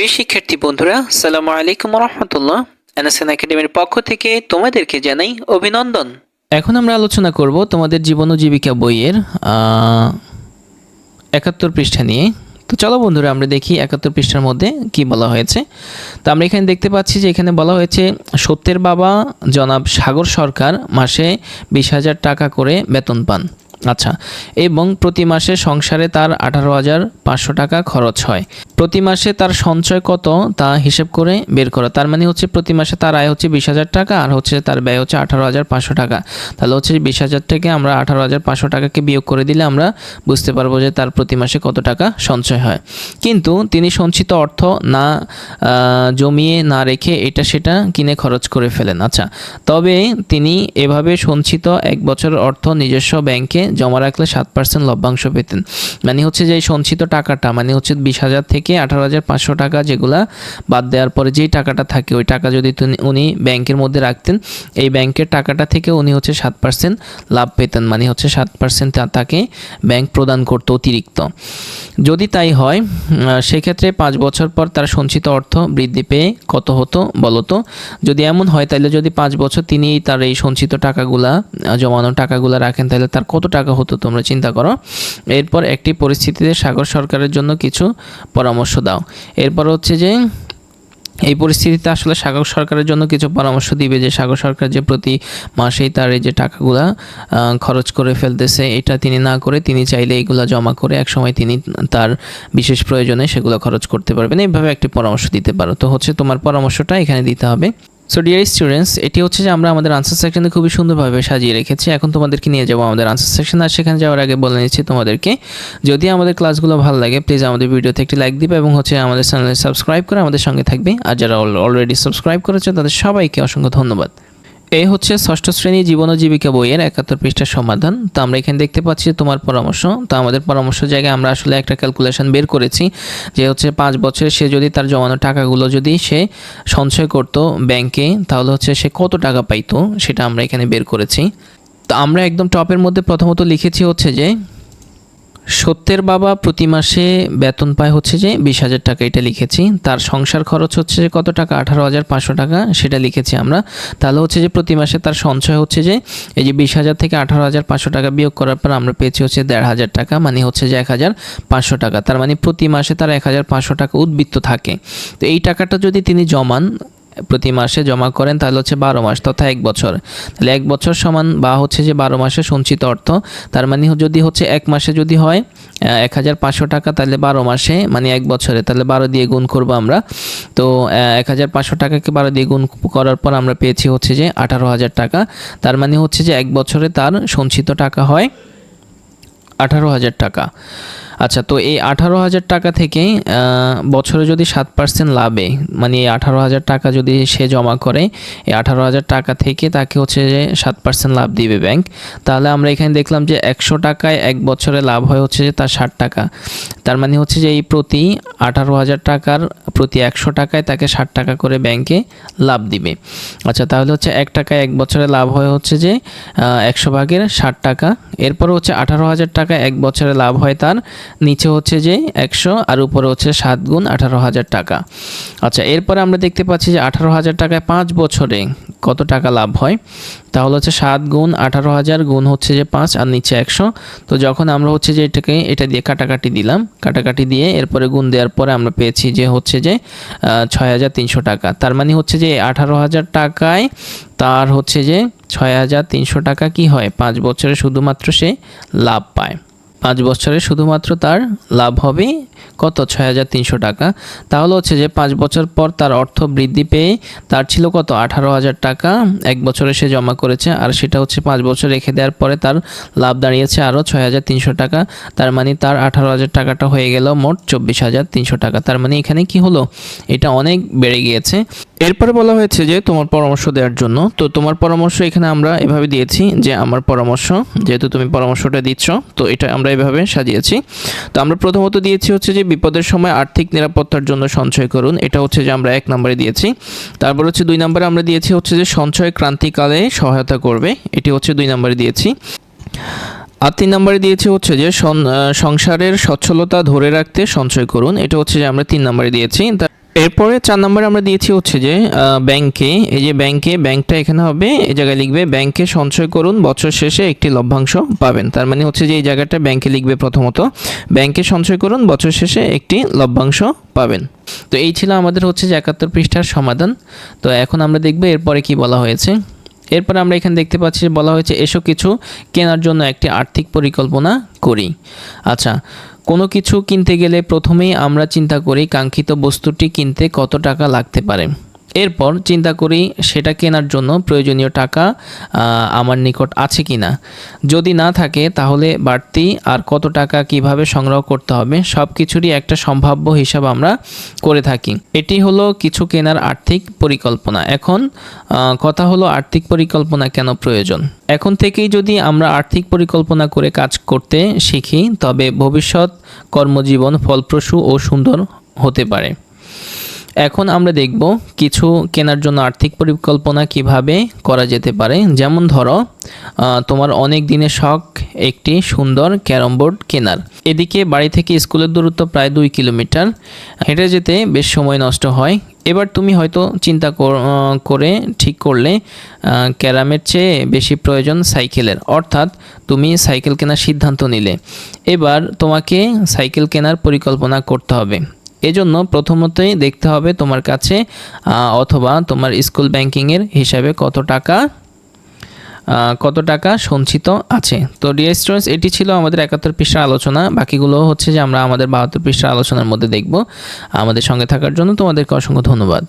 প্রিয় শিক্ষার্থী বন্ধুরা সালাম আলাইকুম রহমতুল্লাহ এনএসএন একাডেমির পক্ষ থেকে তোমাদেরকে জানাই অভিনন্দন। এখন আমরা আলোচনা করব তোমাদের জীবন ও জীবিকা বইয়ের একাত্তর পৃষ্ঠা নিয়ে। তো চলো বন্ধুরা, আমরা দেখি একাত্তর পৃষ্ঠার মধ্যে কি বলা হয়েছে। তো আমরা এখানে দেখতে পাচ্ছি যে এখানে বলা হয়েছে, সত্যের বাবা জনাব সাগর সরকার মাসে বিশ হাজার টাকা করে বেতন পান। আচ্ছা এবং প্রতি মাসে সংসারে তার আঠারো হাজার পাঁচশো টাকা খরচ হয়। প্রতি মাসে তার সঞ্চয় কত তা হিসেব করে বের করা। তার মানে হচ্ছে প্রতি মাসে তার আয় হচ্ছে বিশ হাজার টাকা, আর হচ্ছে তার ব্যয় হচ্ছে আঠারো হাজার পাঁচশো টাকা। তাহলে হচ্ছে বিশ হাজার থেকে আমরা আঠারো হাজার পাঁচশো টাকাকে বিয়োগ করে দিলে আমরা বুঝতে পারব যে তার প্রতি মাসে কত টাকা সঞ্চয় হয়। কিন্তু তিনি সঞ্চিত অর্থ না জমিয়ে না রেখে এটা সেটা কিনে খরচ করে ফেলেন। আচ্ছা তবে তিনি এভাবে সঞ্চিত এক বছরের অর্থ নিজস্ব ব্যাংকে জমা রাখলে সাত পার্সেন্ট লভ্যাংশ পেতেন। মানে হচ্ছে যে সঞ্চিত টাকাটা মানে হচ্ছে বিশ হাজার থেকে আঠারো হাজার পাঁচশো টাকা যেগুলা বাদ দেওয়ার পরে যেই টাকাটা থাকে, ওই টাকা যদি উনি ব্যাংকের মধ্যে রাখতেন, এই ব্যাংকের টাকাটা থেকে উনি হচ্ছে সাত পার্সেন্ট লাভ পেতেন। মানে হচ্ছে সাত পার্সেন্ট তাকে ব্যাংক প্রদান করতো অতিরিক্ত। যদি তাই হয় সেক্ষেত্রে পাঁচ বছর পর তার সঞ্চিত অর্থ বৃদ্ধি পেয়ে কত হতো বলতো যদি এমন হয় তাহলে যদি পাঁচ বছর তিনি তার এই সঞ্চিত টাকাগুলা জমানো টাকাগুলা রাখেন তাহলে তার কত টাকা হতো, তোমরা চিন্তা করো। এরপর একটি পরিস্থিতিতে সাগর সরকারের জন্য কিছু পরামর্শ দাও। এরপর হচ্ছে যে, এই পরিস্থিতিতে আসলে সাগর সরকারের জন্য কিছু পরামর্শ দিবে যে, সাগর সরকার যে প্রতি মাসেই তার এই যে টাকাগুলা খরচ করে ফেলতেছে, এটা তিনি না করে, তিনি চাইলে এইগুলা জমা করে একসময় তিনি তার বিশেষ প্রয়োজনে সেগুলো খরচ করতে পারবেন। এইভাবে একটি পরামর্শ দিতে পারো। তো হচ্ছে তোমার পরামর্শটা এখানে দিতে হবে। সো ডিয়ার স্টুডেন্টস এটি হচ্ছে যে আমরা আমাদের আনসার সেকশনে খুবই সুন্দরভাবে সাজিয়ে রেখেছি। এখন তোমাদেরকে নিয়ে যাব আমাদের আনসার সেকশন আর সেখানে যাওয়ার আগে বলে নিচ্ছি তোমাদেরকে, যদি আমাদের ক্লাসগুলো ভালো লাগে প্লিজ আমাদের ভিডিওতে একটি লাইক দিবে এবং হচ্ছে আমাদের চ্যানেলে সাবস্ক্রাইব করে আমাদের সঙ্গে থাকবে। আর যারা অলরেডি সাবস্ক্রাইব করেছে, তাদের সবাইকে অসংখ্য ধন্যবাদ। এই হচ্ছে ষষ্ঠ শ্রেণি জীবন ও জীবিকা বইয়ের একাত্তর পৃষ্ঠার সমাধান। তো আমরা এখানে দেখতে পাচ্ছি তোমার পরামর্শ। তো আমাদের পরামর্শ জায়গায় আমরা আসলে একটা ক্যালকুলেশন বের করেছি যে হচ্ছে পাঁচ বছরে সে যদি তার জমানো টাকাগুলো যদি সে সঞ্চয় করত ব্যাংকে তাহলে হচ্ছে সে কত টাকা পাইতো সেটা আমরা এখানে বের করেছি। তো আমরা একদম টপের মধ্যে প্রথমত লিখেছি হচ্ছে যে সত্যের বাবা প্রতি মাসে বেতন পায় হচ্ছে যে বিশ হাজার টাকা, এটা লিখেছি। তার সংসার খরচ হচ্ছে যে কত টাকা? আঠারো হাজার পাঁচশো টাকা, সেটা লিখেছি আমরা। তাহলে হচ্ছে যে প্রতি মাসে তার সঞ্চয় হচ্ছে যে এই যে বিশ হাজার থেকে আঠারো হাজার পাঁচশো টাকা বিয়োগ করার পর আমরা পেয়েছি হচ্ছে দেড় হাজার টাকা মানে হচ্ছে যে এক হাজার পাঁচশো টাকা। তার মানে প্রতি মাসে তার এক হাজার পাঁচশো টাকা উদ্বৃত্ত থাকে। তো এই টাকাটা যদি তিনি জমান প্রতি মাসে জমা করেন, তাহলে হচ্ছে বারো মাস তথা এক বছর। তাহলে এক বছর সমান বা হচ্ছে যে বারো মাসে সঞ্চিত অর্থ, তার মানে যদি হচ্ছে এক মাসে যদি হয় এক হাজার পাঁচশো টাকা, তাহলে বারো মাসে মানে এক বছরে, তাহলে বারো দিয়ে গুণ করব আমরা। তো এক হাজার পাঁচশো টাকাকে বারো দিয়ে গুণ করার পর আমরা পেয়েছি হচ্ছে যে আঠারো হাজার টাকা। তার মানে হচ্ছে যে এক বছরে তার সঞ্চিত টাকা হয় আঠারো হাজার টাকা। আচ্ছা তো এই আঠারো হাজার টাকা থেকে বছরে যদি সাত পার্সেন্ট লাভে মানে এই আঠারো হাজার টাকা যদি সে জমা করে, এই আঠারো হাজার টাকা থেকে তাকে হচ্ছে যে সাত পার্সেন্ট লাভ দিবে ব্যাংক তাহলে আমরা এখানে দেখলাম যে একশো টাকায় এক বছরে লাভ হয় হচ্ছে যে তার ষাট টাকা। তার মানে হচ্ছে যে এই প্রতি আঠারো হাজার টাকার, প্রতি একশো টাকায় তাকে ষাট টাকা করে ব্যাংকে লাভ দিবে। আচ্ছা তাহলে হচ্ছে এক টাকায় এক বছরে লাভ হয় হচ্ছে যে একশো ভাগের ষাট টাকা। এরপর হচ্ছে আঠারো হাজার টাকা এক বছরে লাভ হয় তার, নিচে হচ্ছে যে একশো, আর উপরে হচ্ছে সাত গুণ আঠারো হাজার টাকা। আচ্ছা এরপরে আমরা দেখতে পাচ্ছি যে আঠারো হাজার টাকায় পাঁচ বছরে কত টাকা লাভ হয়? তাহলে হচ্ছে সাত গুণ আঠারো হাজার গুণ হচ্ছে যে পাঁচ, আর নিচে একশো। তো যখন আমরা হচ্ছে যে এটাকে, এটা দিয়ে কাটাকাটি দিলাম কাটাকাটি দিয়ে এরপরে গুণ দেওয়ার পরে আমরা পেয়েছি যে হচ্ছে যে ছয় হাজার তিনশো টাকা। তার মানে হচ্ছে যে আঠারো হাজার টাকায় তার হচ্ছে যে ছয় হাজার তিনশো টাকা কি হয়? পাঁচ বছরে শুধুমাত্র সে লাভ পায়। পাঁচ বছরে শুধুমাত্র তার লাভ হবে কত? ছয় হাজার তিনশো টাকা। তাহলে হচ্ছে যে পাঁচ বছর পর তার অর্থ বৃদ্ধি পেয়ে তার ছিল কত? আঠারো হাজার টাকা। এক বছরে সে জমা করেছে আর সেটা হচ্ছে পাঁচ বছর রেখে দেওয়ার পরে তার লাভ দাঁড়িয়েছে আরও ছয় হাজার তিনশো টাকা। তার মানে তার আঠারো হাজার টাকাটা হয়ে গেল মোট চব্বিশ হাজার তিনশো টাকা। তার মানে এখানে কি হলো? এটা অনেক বেড়ে গিয়েছে। এরপরে বলা হয়েছে যে তোমার পরামর্শ দেওয়ার জন্য, তো তোমার পরামর্শ এখানে আমরা এভাবে দিয়েছি যে আমার পরামর্শ, যেহেতু তুমি পরামর্শটা দিচ্ছ, তো এটা আমরা এভাবে সাজিয়েছি। তো আমরা প্রথমত দিয়েছি হচ্ছে যে বিপদের সময় আর্থিক নিরাপত্তার জন্য সঞ্চয় করুন, এটা হচ্ছে যে আমরা এক নম্বরে দিয়েছি। তারপর হচ্ছে দুই নম্বরে আমরা দিয়েছি হচ্ছে যে সঞ্চয় ক্রান্তিকালে সহায়তা করবে, এটি হচ্ছে দুই নম্বরে দিয়েছি। আর তিন নম্বরে দিয়েছে হচ্ছে যে সংসারের সচ্ছলতা ধরে রাখতে সঞ্চয় করুন, এটা হচ্ছে যে আমরা তিন নম্বরে দিয়েছি। এরপরে চার নম্বরে আমরা দিয়েছি হচ্ছে যে ব্যাংকে, এই যে ব্যাংকে, ব্যাংকটা এখানে হবে, এই জায়গায় লিখবে, ব্যাংকে সঞ্চয় করুন, বছর শেষে একটি লভ্যাংশ পাবেন। তার মানে হচ্ছে যে এই জায়গাটা ব্যাংকে লিখবে প্রথমত, ব্যাংকে সঞ্চয় করুন, বছর শেষে একটি লভ্যাংশ পাবেন। তো এই ছিল আমাদের হচ্ছে যে একাত্তর পৃষ্ঠার সমাধান। তো এখন আমরা দেখব এরপরে কি বলা হয়েছে। এরপরে আমরা এখানে দেখতে পাচ্ছি, বলা হয়েছে এসব কিছু কেনার জন্য একটি আর্থিক পরিকল্পনা করি। আচ্ছা কোনো কিছু কিনতে গেলে প্রথমেই আমরা চিন্তা করি কাঙ্ক্ষিত বস্তুটি কিনতে কত টাকা লাগতে পারে। এরপর চিন্তা করি সেটা কেনার জন্য প্রয়োজনীয় টাকা আমার নিকট আছে কি না যদি না থাকে তাহলে বাড়তি আর কত টাকা কীভাবে সংগ্রহ করতে হবে সব কিছুরই একটা সম্ভাব্য হিসাব আমরা করে থাকি। এটি হলো কিছু কেনার আর্থিক পরিকল্পনা। এখন কথা হলো আর্থিক পরিকল্পনা কেন প্রয়োজন? এখন থেকেই যদি আমরা আর্থিক পরিকল্পনা করে কাজ করতে শিখি, তবে ভবিষ্যৎ কর্মজীবন ফলপ্রসূ ও সুন্দর হতে পারে। এখন আমরা দেখব কিছু কেনার জন্য আর্থিক পরিকল্পনা কীভাবে করা যেতে পারে। যেমন ধরো তোমার অনেক দিনের শখ একটি সুন্দর ক্যারম বোর্ড কেনার। এদিকে বাড়ি থেকে স্কুলের দূরত্ব প্রায় দুই কিলোমিটার। হেঁটে যেতে বেশ সময় নষ্ট হয়। এবার তুমি হয়তো চিন্তা করে ঠিক করলে ক্যারামের চেয়ে বেশি প্রয়োজন সাইকেলের। অর্থাৎ তুমি সাইকেল কেনার সিদ্ধান্ত নিলে। এবার তোমাকে সাইকেল কেনার পরিকল্পনা করতে হবে। এজন্য প্রথমতই দেখতে হবে তোমার কাছে অথবা তোমার স্কুল ব্যাংকিংয়ের হিসাবে কত টাকা কত টাকা সঞ্চিত আছে। তো ডিয়ার স্টুডেন্টস এটি ছিল আমাদের একাত্তর পৃষ্ঠার আলোচনা। বাকিগুলো হচ্ছে যে আমরা আমাদের বাহাত্তর পৃষ্ঠার আলোচনার মধ্যে দেখব। আমাদের সঙ্গে থাকার জন্য তোমাদেরকে অসংখ্য ধন্যবাদ।